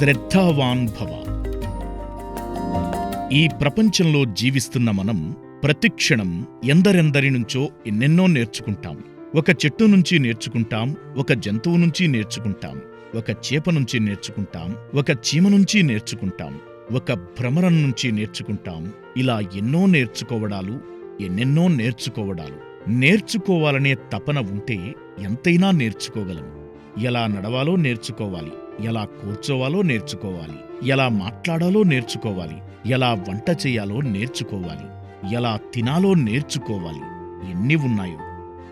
శ్రద్ధావాన్ భవ ఈ ప్రపంచంలో జీవిస్తున్న మనం ప్రతిక్షణం ఎందరెందరి నుంచో ఎన్నెన్నో నేర్చుకుంటాం. ఒక చెట్టు నుంచి నేర్చుకుంటాం ఒక జంతువు నుంచి నేర్చుకుంటాం ఒక చేప నుంచి నేర్చుకుంటాం ఒక చీమ నుంచి నేర్చుకుంటాం ఒక భ్రమరం నుంచి నేర్చుకుంటాం. ఇలా ఎన్నో నేర్చుకోవడాలు ఎన్నెన్నో నేర్చుకోవడాలు. నేర్చుకోవాలనే తపన ఉంటే ఎంతైనా నేర్చుకోగలం. ఎలా నడవాలో నేర్చుకోవాలి. ఎలా కూర్చోవాలో నేర్చుకోవాలి ఎలా మాట్లాడాలో నేర్చుకోవాలి ఎలా వంట చేయాలో నేర్చుకోవాలి ఎలా తినాలో నేర్చుకోవాలి ఎన్ని ఉన్నాయో.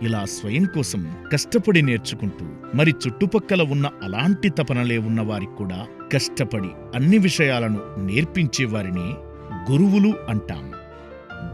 ఇలా స్వయం కోసం కష్టపడి నేర్చుకుంటూ మరి చుట్టుపక్కల ఉన్న అలాంటి తపనలే ఉన్నవారికి కూడా కష్టపడి అన్ని విషయాలను నేర్పించేవారిని గురువులు అంటాం.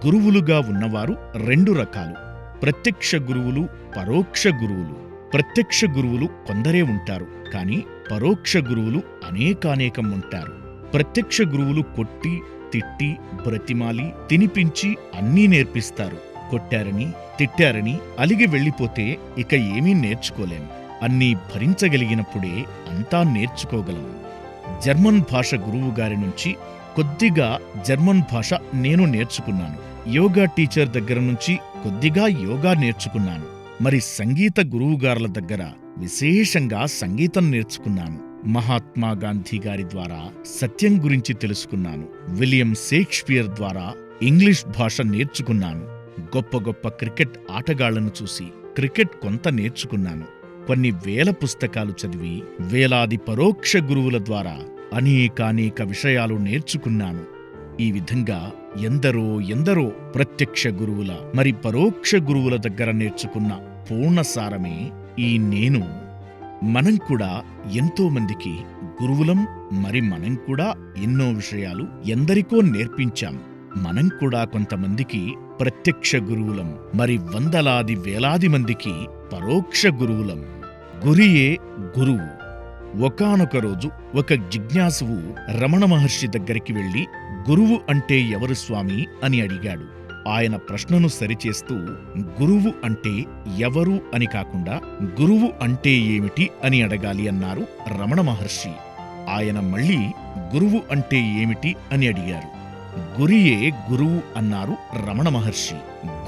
గురువులుగా ఉన్నవారు రెండు రకాలు. ప్రత్యక్ష గురువులు పరోక్ష గురువులు. ప్రత్యక్ష గురువులు కొందరే ఉంటారు కానీ పరోక్ష గురువులు అనేకానేకం ఉంటారు. ప్రత్యక్ష గురువులు కొట్టి తిట్టి బ్రతిమాలి తినిపించి అన్నీ నేర్పిస్తారు. కొట్టారని తిట్టారని అలిగి వెళ్ళిపోతే ఇక ఏమీ నేర్చుకోలేం. అన్నీ భరించగలిగినప్పుడే అంతా నేర్చుకోగలం జర్మన్ భాష గురువు గారి నుంచి కొద్దిగా జర్మన్ భాష నేను నేర్చుకున్నాను. యోగా టీచర్ దగ్గర నుంచి కొద్దిగా యోగా నేర్చుకున్నాను. మరి సంగీత గురువుగారుల దగ్గర విశేషంగా సంగీతం నేర్చుకున్నాను. మహాత్మా గాంధీ గారి ద్వారా సత్యం గురించి తెలుసుకున్నాను. విలియం షేక్స్పియర్ ద్వారా ఇంగ్లీష్ భాష నేర్చుకున్నాను. గొప్ప గొప్ప క్రికెట్ ఆటగాళ్ళను చూసి క్రికెట్ కొంత నేర్చుకున్నాను. కొన్ని వేల పుస్తకాలు చదివి వేలాది పరోక్ష గురువుల ద్వారా అనేకానేక విషయాలు నేర్చుకున్నాను. ఈ విధంగా ఎందరో ఎందరో ప్రత్యక్ష గురువుల మరి పరోక్ష గురువుల దగ్గర నేర్చుకున్న పూర్ణసారమే ఈ నేను. మనం కూడా ఎంతో మందికి గురువులం మరి మనం కూడా ఎన్నో విషయాలు ఎందరికో నేర్పించాం. మనం కూడా కొంతమందికి ప్రత్యక్ష గురువులం మరి వందలాది వేలాది మందికి పరోక్ష గురువులం. గురియే గురువు. ఒకానొక రోజు ఒక జిజ్ఞాసువు రమణ మహర్షి దగ్గరికి వెళ్ళి గురువు అంటే ఎవరు స్వామి అని అడిగాడు. ఆయన ప్రశ్నను సరిచేస్తూ గురువు అంటే ఎవరు అని కాకుండా గురువు అంటే ఏమిటి అని అడగాలి అన్నారు రమణ మహర్షి. ఆయన మళ్ళీ గురువు అంటే ఏమిటి అని అడిగారు. గురియే గురువు అన్నారు రమణ మహర్షి.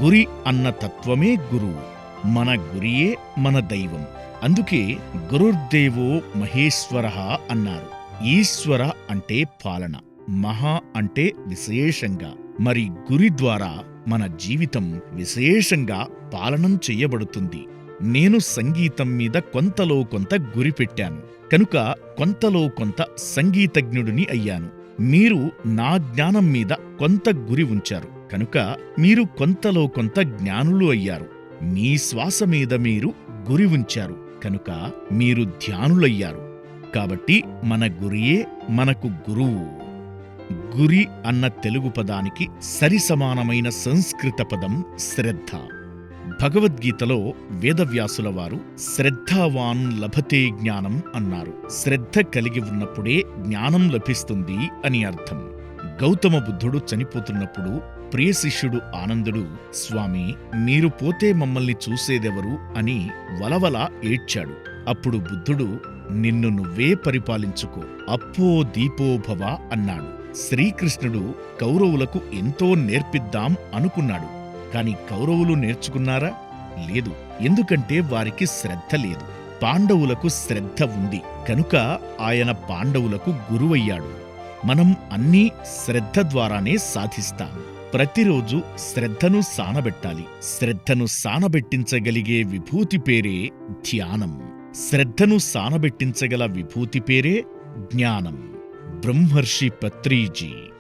గురి అన్న తత్వమే గురువు. మన గురియే మన దైవం. అందుకే గురుర్దేవో మహేశ్వర అన్నారు. ఈశ్వర అంటే పాలన. మహా అంటే విశేషంగా. మరి గురి ద్వారా మన జీవితం విశేషంగా పాలనం చెయ్యబడుతుంది నేను సంగీతం మీద కొంతలో కొంత గురి పెట్టాను. కనుక కొంతలో కొంత సంగీతజ్ఞుడిని అయ్యాను. మీరు నా జ్ఞానం మీద కొంత గురి ఉంచారు. కనుక మీరు కొంతలో కొంత జ్ఞానులు అయ్యారు. మీ శ్వాస మీద మీరు గురి ఉంచారు. కనుక మీరు ధ్యానులయ్యారు. కాబట్టి మన గురియే మనకు గురువు. గురి అన్న తెలుగు పదానికి సరిసమానమైన సంస్కృత పదం శ్రద్ధ. భగవద్గీతలో వేదవ్యాసుల వారు శ్రద్ధావాన్ లభతే జ్ఞానం అన్నారు. శ్రద్ధ కలిగి ఉన్నప్పుడే జ్ఞానం లభిస్తుంది అని అర్థం. గౌతమ బుద్ధుడు చనిపోతున్నప్పుడు ప్రియశిష్యుడు ఆనందుడు స్వామి మీరు పోతే మమ్మల్ని చూసేదెవరు? అని వలవల ఏడ్చాడు. అప్పుడు బుద్ధుడు నిన్ను నువ్వే పరిపాలించుకో అప్పో దీపోభవ అన్నాడు. శ్రీకృష్ణుడు కౌరవులకు ఎంతో నేర్పిద్దాం అనుకున్నాడు. కాని కౌరవులు నేర్చుకున్నారా? లేదు. ఎందుకంటే వారికి శ్రద్ధ లేదు. పాండవులకు శ్రద్ధ ఉంది. కనుక ఆయన పాండవులకు గురువయ్యాడు. మనం అన్నీ శ్రద్ధ ద్వారానే సాధిస్తాం. ప్రతిరోజు శ్రద్ధను సానబెట్టాలి. శ్రద్ధను సానబెట్టించగలిగే విభూతి పేరే ధ్యానం. శ్రద్ధను సానబెట్టించగల విభూతి పేరే జ్ఞానం. ब्रह्मर्षि पत्री जी।